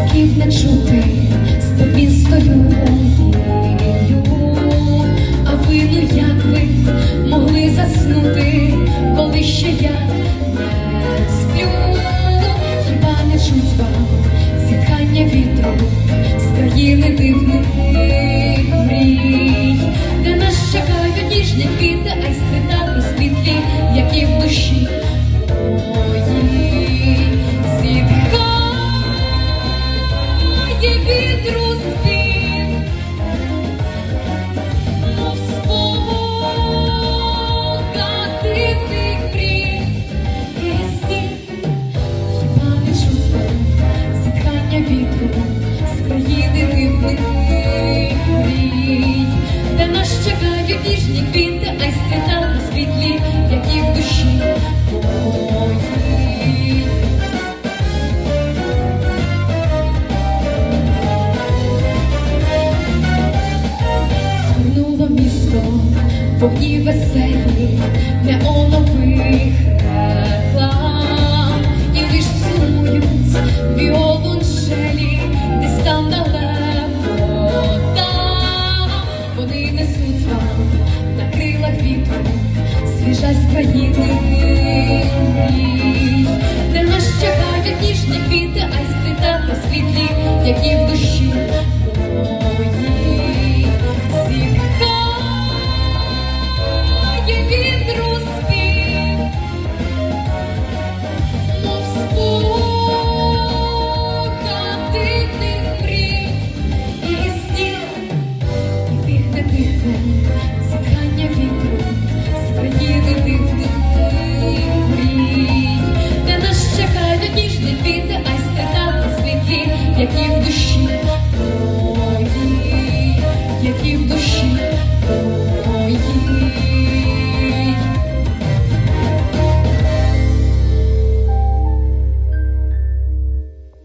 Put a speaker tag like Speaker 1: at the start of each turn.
Speaker 1: кроків не чути, стою. Вітру з країни дивних мрій, де нас чекають ніжні квіти, айстри та світлі, які в душі моїй. Згорнуло місто, вогні веселі, неонових реклам, Несуть на крилах вітру, свіжа з країни де нас чекають ніжні квіти, а айстри по світлі, які. Які в душі.